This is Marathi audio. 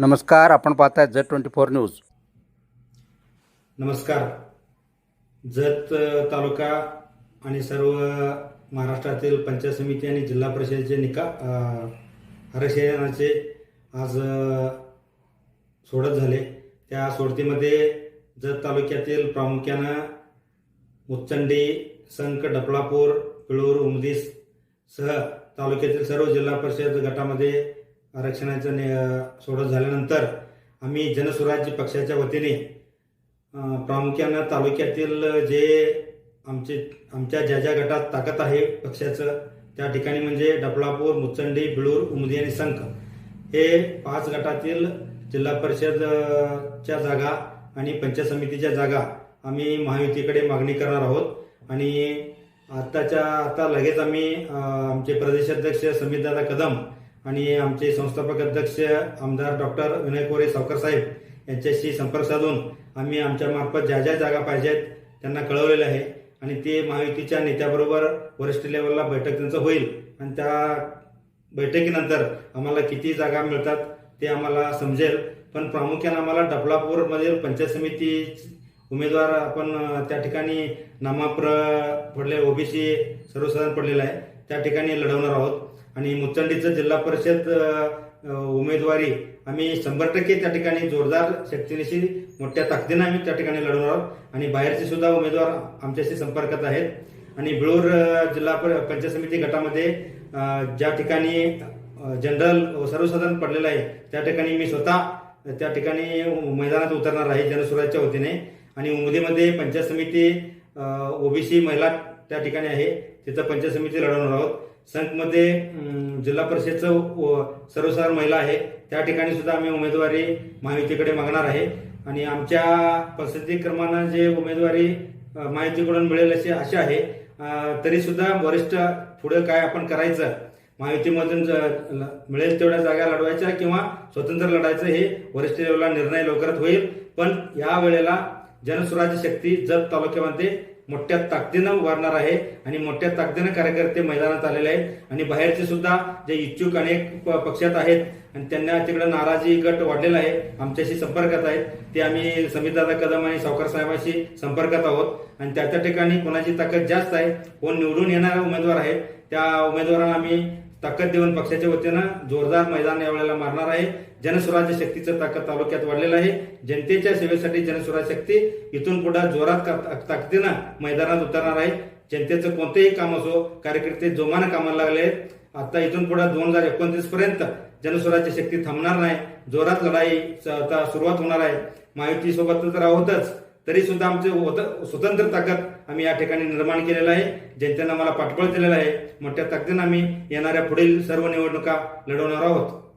नमस्कार आपण पाहताय झेड ट्वेंटी फोर न्यूज. नमस्कार. जत तालुका आणि सर्व महाराष्ट्रातील पंचायत समिती आणि जिल्हा परिषदेचे निका आरक्षणाचे आज सोडत झाले. त्या सोडतीमध्ये जत तालुक्यातील प्रामुख्यानं मुच्चंडी संक डपळापूर पिळूर उमदीस सह तालुक्यातील सर्व जिल्हा परिषद गटामध्ये आरक्षणाचं ने सोडत झाल्यानंतर आम्ही जनस्वराज्य पक्षाच्या वतीने प्रामुख्यानं तालुक्यातील जे आमचे आमच्या ज्या ज्या गटात ताकद आहे पक्षाचं त्या ठिकाणी म्हणजे डपळापूर मुचंडी बिळूर उमदी आणि संख हे पाच गटातील जिल्हा परिषदच्या जागा आणि पंचायत समितीच्या जागा आम्ही महायुतीकडे मागणी करणार आहोत. आणि आत्ताच्या आता लगेच आम्ही आमचे प्रदेशाध्यक्ष समितदादा कदम आणि आमचे संस्थापक अध्यक्ष आमदार डॉक्टर विनय कोरे सावकर साहेब यांच्याशी संपर्क साधून आम्ही आमच्या मार्फत ज्या ज्या जागा पाहिजेत त्यांना कळवलेलं आहे. आणि ते महायुतीच्या नेत्याबरोबर वरिष्ठ लेवलला बैठक त्यांचं होईल. आणि त्या बैठकीनंतर आम्हाला किती जागा मिळतात ते आम्हाला समजेल. पण प्रामुख्यानं आम्हाला डफलापूरमधील पंचायत समिती उमेदवार आपण त्या ठिकाणी नामाप्र पडले ओबीसी सर्वसाधारण पडलेला आहे. त्या ठिकाणी लढवणार आहोत. आणि मुचंडीचं जिल्हा परिषद उमेदवारी आम्ही शंभर टक्के त्या ठिकाणी जोरदार शक्तीनिशी मोठ्या ताकदीनं आम्ही त्या ठिकाणी लढवणार आहोत. आणि बाहेरचे सुद्धा उमेदवार आमच्याशी संपर्कात आहेत. आणि बिळूर जिल्हा पंचायत समिती गटामध्ये ज्या ठिकाणी जनरल सर्वसाधारण पडलेलं आहे त्या ठिकाणी मी स्वतः त्या ठिकाणी मैदानात उतरणार आहे जनसुराजच्या वतीने. आणि उमदीमध्ये पंचायत समिती ओबीसी महिला त्या ठिकाणी आहे. तिथं पंचायत समिती लढवणार आहोत. संकमध्ये जिल्हा परिषदचं व- सर्वसाधारण महिला आहे. त्या ठिकाणी सुद्धा आम्ही उमेदवारी महायुतीकडे मागणार आहे. आणि आमच्या पसंती क्रमानं जे उमेदवारी महायुतीकडून मिळेल अशी आशा आहे. तरी सुद्धा वरिष्ठ पुढे काय आपण करायचं महायुतीमधून ज- मिळेल तेवढ्या जागा लढवायच्या किंवा स्वतंत्र लढायचं हे वरिष्ठ लेवला निर्णय लवकरात होईल. पण या वेळेला जनस्वराज्य शक्ती जत तालुक्यामध्ये मोठ्या ताकदीनं उभारणार आहे आणि मोठ्या ताकदीनं कार्यकर्ते मैदानात आलेले आहेत. आणि बाहेरचे सुद्धा जे इच्छुक अनेक प- पक्षात आहेत आणि त्यांना तिकडे नाराजी गट वाढलेला आहे आमच्याशी संपर्कात आहेत. ते आम्ही समितदादा कदम आणि सावकार साहेबांशी संपर्कात आहोत. आणि त्या त्या ठिकाणी कोणाची ताकद जास्त आहे कोण निवडून येणारा उमेदवार आहे त्या उमेदवारांना आम्ही ताकद देऊन पक्षाच्या वतीनं जोरदार मैदान यावेळेला मारणार आहे. जनस्वराज्य शक्तीचं ताकद तालुक्यात वाढलेलं आहे. जनतेच्या सेवेसाठी जनस्वराज्य शक्ती इथून पुढे जोरात का- ताकदीनं मैदानात उतरणार आहे. जनतेचं कोणतेही काम असो कार्यकर्ते जोमानं कामाला लागले आहेत. आता इथून पुढे दोन हजार एकोणतीस पर्यंत जनस्वराज्य शक्ती थांबणार नाही. जोरात लढाई सुरुवात होणार आहे. महायुती सोबत तर आहोतच तरी सुद्धा आमचे स्वतंत्र ताकद आम्ही या ठिकाणी निर्माण केलेलं आहे. जनतेनं मला पाठबळ दिलेलं आहे. मोठ्या ताकदीनं आम्ही येणाऱ्या पुढील सर्व निवडणुका लढवणार आहोत.